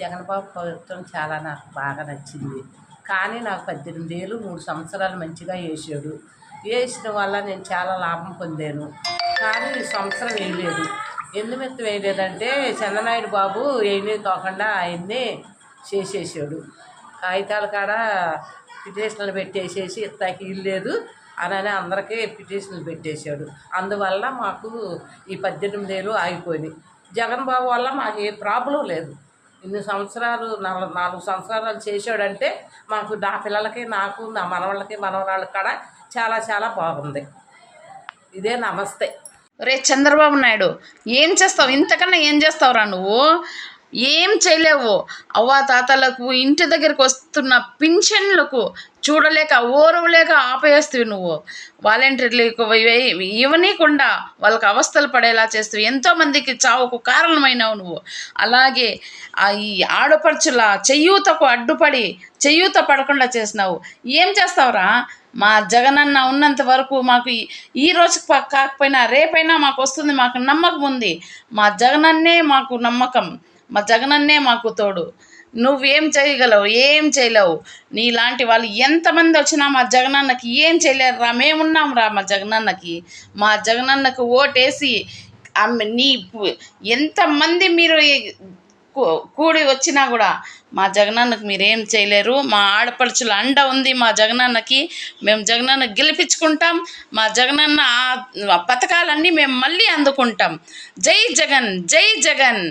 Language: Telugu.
జగన్బాబు ప్రభుత్వం చాలా నాకు బాగా నచ్చింది. కానీ నాకు పద్దెనిమిది ఏళ్ళు మూడు సంవత్సరాలు మంచిగా వేసాడు వేసిన వల్ల నేను చాలా లాభం పొందాను. కానీ ఈ సంవత్సరం వేయలేదు. ఎందుకు వేయలేదంటే చంద్రనాయుడు బాబు ఏమీ కాకుండా ఆయన్ని చేసేసాడు. కాగితాల కాడ పిటిషన్లు పెట్టేసేసి ఇస్తాకి ఇల్లేదు అని అందరికీ పిటిషన్లు పెట్టేశాడు. అందువల్ల మాకు ఈ పద్దెనిమిది ఏళ్ళు ఆగిపోయినాయి. జగన్ బాబు వల్ల మాకు ఏ ప్రాబ్లం లేదు. ఇన్ని సంవత్సరాలు నాలుగు నాలుగు సంవత్సరాలు చేసాడంటే మాకు నా పిల్లలకి నాకు నా మనవాళ్ళకి మనవరాళ్ళకి కూడా చాలా చాలా బాగుంది. ఇదే నమస్తే. రే చంద్రబాబు నాయుడు ఏం చేస్తావు? ఇంతకన్నా ఏం చేస్తావురా నువ్వు? ఏం చేయలేవు. అవ్వ తాతలకు ఇంటి దగ్గరికి వస్తున్న పింఛన్లకు చూడలేక ఓరవలేక ఆపేస్తావు నువ్వు. వాలంటీర్లకు ఇవ్వనీయకుండా వాళ్ళకి అవస్థలు పడేలా చేస్తూ ఎంతోమందికి చావుకు కారణమైనావు నువ్వు. అలాగే ఈ ఆడపడుచుల చెయ్యూతకు అడ్డుపడి చెయ్యూత పడకుండా చేసినావు. ఏం చేస్తావురా? మా జగనన్న ఉన్నంత వరకు మాకు ఈ- ఈ రోజు కాకపోయినా రేపైనా మాకు వస్తుంది మాకు నమ్మకం ఉంది మా జగనన్నే మాకు నమ్మకం. మా జగనన్నే మాకు తోడు. నువ్వేం చేయగలవు ఏం చేయలేవు. నీలాంటి వాళ్ళు ఎంతమంది వచ్చినా మా జగనన్నకి ఏం చేయలేరు రా మేమున్నాం రా మా జగనన్నకి. మా జగనన్నకు ఓటేసి నీ ఎంతమంది మీరు కూడి వచ్చినా కూడా మా జగనన్నకు మీరేం చేయలేరు. మా ఆడపడుచుల అండ ఉంది మా జగనన్నకి. మేము జగనన్న గెలిపించుకుంటాం. మా జగనన్న పథకాలన్నీ మేము మళ్ళీ అందుకుంటాం. జై జగన్ జై జగన్.